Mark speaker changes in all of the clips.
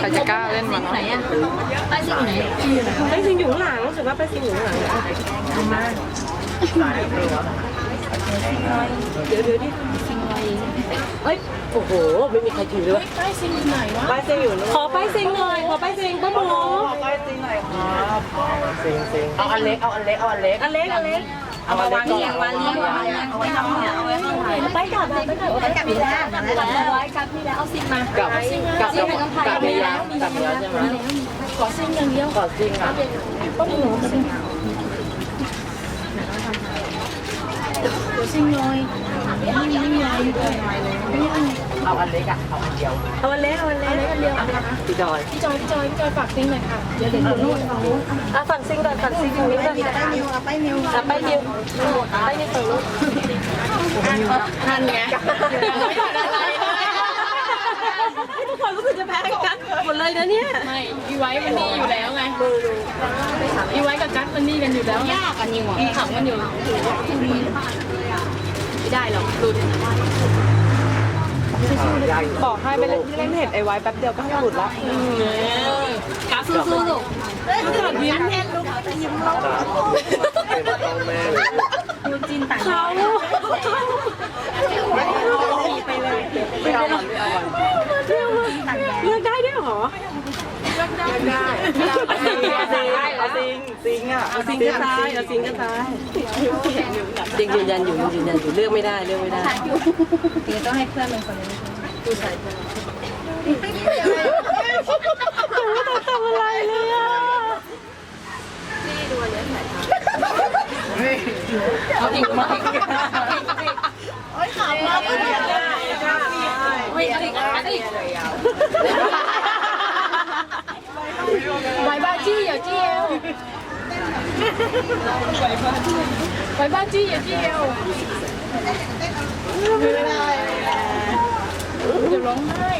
Speaker 1: ใครจะกล้าเล่นมัน
Speaker 2: ไหนอะไปสิไหน
Speaker 3: ไปสิงอยู่ข้างหลังรู้สึกว่าไปสิงอยู่ข้างหลังเดี๋ยวเดี๋ยวดิเฮ้ยโอ้โหไม่มีใครถือเลย
Speaker 2: ไปสิไหนวะ
Speaker 3: ไปสิงอยู่ขอไปสิงหน่อยขอไปสิงป้าหมู
Speaker 4: เอาอันเล็กเอาอันเล็กเอาอันเล็ก
Speaker 3: อันเล็กอันเล็ก
Speaker 4: เอามาวาง
Speaker 2: เรียงวางเรียงวางเรียงเอาไว้ทำเนี่ยเอาไว้ข้างใน
Speaker 3: ไปกลับไปกลับ
Speaker 2: ไปกับพี่แล้วแล้วไว้กับพี่แล้วเอาซิงมา
Speaker 4: กับกับกับกับเมียกับเมียใช่ไหม
Speaker 2: ขอซิงอย่างเดียว
Speaker 4: ก่อนจริงอะ
Speaker 2: ขอซิงหน่อยไม่มีไม่มีอะไรอยู่ เลย
Speaker 4: เอาอันเล็กอะเอาอันเดียว
Speaker 3: เอาอันเล็กเอาอันเล็ก
Speaker 2: อันเดียว
Speaker 4: พี่จอย
Speaker 2: พี่จอยพี่จอยพี่จอยฝากซิงหน่อยค่ะเดี๋ยวเดี๋ยวหนูเอา
Speaker 3: อะฝั่งซิงก่อนฝั่งซิงตรงนี้ก่อน
Speaker 2: ไปนิวเอาไปนิว
Speaker 3: อะไปนิวไปนิวฝั่งนู้น
Speaker 2: นั่นไง
Speaker 3: ทุกคนรู้สึกจะแพ้กันหมดเลยนะเนี่ย
Speaker 2: ไม่อีไว้มันนี่อยู่แล้วไงอีไว้กับกัสมันนี่กันอยู่แล้วยากกันนิวอะขังมันอยู่ไม่ได้หรอกหลุด
Speaker 3: บอกให้ไปเล่นเล่นเห็ดไอไว้แป๊บเดียวก็หลุดละ
Speaker 2: กัสสู้ๆลูก
Speaker 3: ยิ้มแห้งลูกยิ้มเรางเขาไปเลยไปเลยเลือกได้ด้วยเหรอเลือกได้เอาซิงเอาซิงอะเอาซิงก็ตายเอาซิงก็ตา ยจริงยืนยันอยู่ยืนยันอยู่เลือกไม่ได้เลือกไม่ได้
Speaker 2: ทีนี้ต้องให้เพื่อนเป็นคนนี้
Speaker 3: ไม่ต้องทำอะไรเลยอะ
Speaker 2: เอาอีกไหม
Speaker 3: ไม่เอาอีกเอาอีก
Speaker 2: ไว้บ้าจี้อย่าจี้เอว ไว้บ้านจี้อย่าจี้เอวจะร้องไห้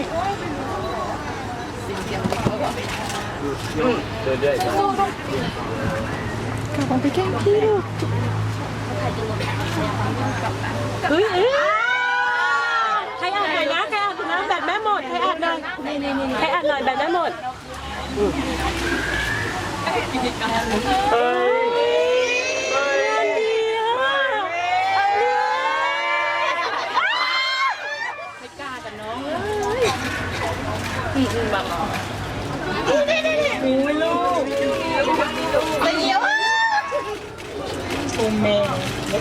Speaker 3: เฮ้ยเอ้ยใครอ่านหน่อยนะใครอ่านนะแบตแม่หมดใครอ่านหน่อยใครอ่านหน่อยแบตแม่หมด เฮ้ยอันเดียวอ่นเดียว
Speaker 2: ไม่กล้ากับน้องเยบัง
Speaker 3: มีลูก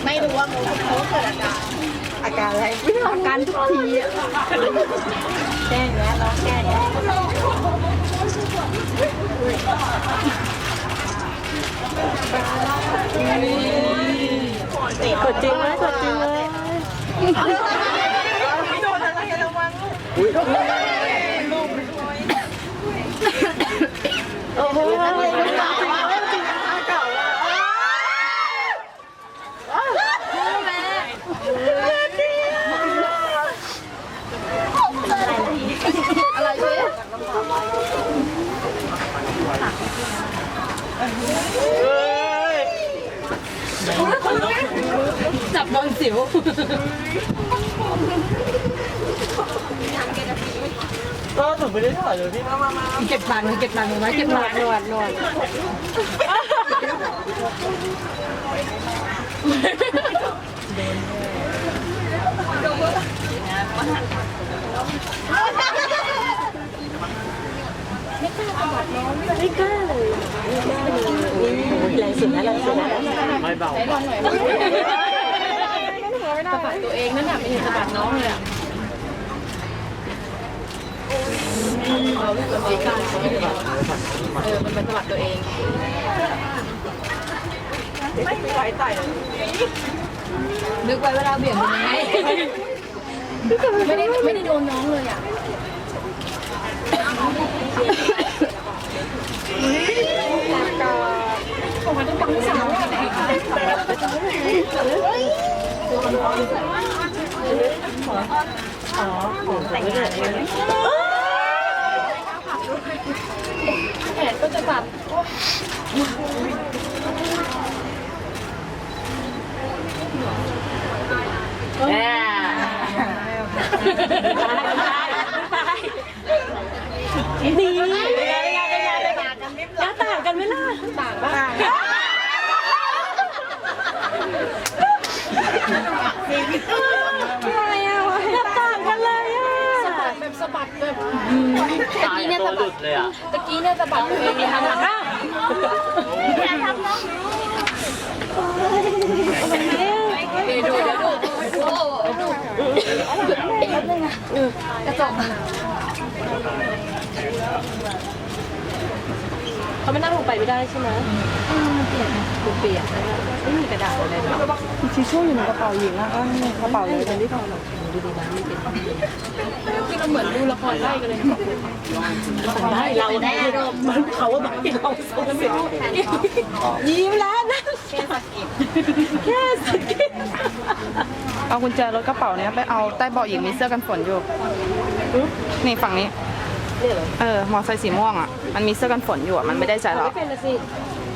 Speaker 2: ไม่รู้ว่าเขาเกิดอาการ
Speaker 3: อาการอะไร
Speaker 2: อาการทุกทีอะแก้อย่างเงี้ยร้องแก้อย่างเงี้
Speaker 3: กดจริงไหมกดจริงไหมโอ้โหจับบอล สิว
Speaker 4: ก็ถึงไม่ได้ถ่ายเลยพี่มามามา
Speaker 3: เก็บตังค์เก็บตังค์ไว้เก็บตังค์นวดนวดไม่กล้าเลยแรงสุดนะแรงสุดนะ
Speaker 4: ไม่เบา
Speaker 2: ไหนลองหน่อยสะบัดตัวเองนั่นแหละไม่เห็นสะบัดน้องเลยอะเราไม่กล้าเออมันเป็นสะบัดตัวเอง
Speaker 3: ไม่มีไหวไต่
Speaker 2: นึกไว้เวลาเบี่ยงเป็นยังไงไม่ได้ไม่ได้โดนน้องเลยอะผมมันต้องฟังสาวอะ แขนก็จะแบบ
Speaker 4: แน่
Speaker 3: ไนี่เป็นไงเป็นไงเป็นไงเป็นไงหน้าต่างกันไหมล่ะ ต่างปะต่างอะไรอะหน้าต่างกันเลยอะ
Speaker 2: แบบสะบัดแบบ
Speaker 4: ตายตัวหลุดเลยอะ
Speaker 2: ตะกี้เนี่ยสะบัดตัวเองเลยค่ะ
Speaker 3: อ้าว
Speaker 2: เดี๋ยวดูเดี๋ยวดูโอ้โหดูแป๊บนึงนะกระจก
Speaker 3: เขาไม่นั่งลงไปไม่ได้ใช่ไหมเปียกเปียกไม่มีกระดาษอะไรเลย
Speaker 1: ทิชชู่อยู่ในกระเป๋าหญิงอะก็ในกระเป๋าเลย
Speaker 3: เป็นที่ทองหรอก ดูดีนะไม่เป็น
Speaker 2: ที่เราเหมือนดูละครไล่กันเลย
Speaker 3: ได้เราได้มันเขาว่าแบบเราส่งเสียงยิ้มแล้วนะแค่สกิปแค่สกิป
Speaker 1: เอากุญแจรถกระเป๋าเนี้ยไปเอาใต้เบาะหญิงมีเสื้อกันฝนอยู่นี่ฝั่งนี้
Speaker 3: เนี่ยเหรอ
Speaker 1: เออมอไซค์สีม่วงอะมันมีเสื้อกันฝนอยู่อะมันไม่ได้ใจหรอก
Speaker 3: ไม่เป็นนะสิ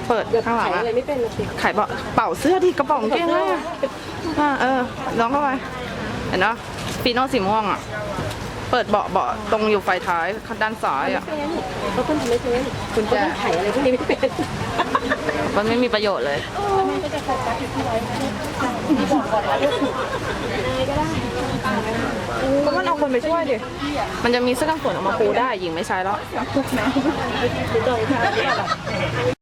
Speaker 1: เปิดข้างหลัง
Speaker 3: ขาย
Speaker 1: อะ
Speaker 3: อะไรไม่เป็นนะสิ
Speaker 1: ขายเบาะเป่าเสื้อที่กระเป๋ากางเกงเลยอะอ่าเออลองเข้าไปเห็นเนาะ ฟีโน่สีม่วงอะ เปิดเบาะเบาะตรงอยู่ไฟท้ายด้านซ้ายอะ
Speaker 3: เป็นเขาคนทำไม่เป็น
Speaker 1: กุญแจ
Speaker 3: ขายอะไรพวกนี้ไม่เป็น
Speaker 1: มันไม่มีประโยชน์เลยก็มันเอาคนไปช่วยดิ มันจะมีเสื้อกันฝนออกมาปูได้หญิงไม่ใช้แล้ว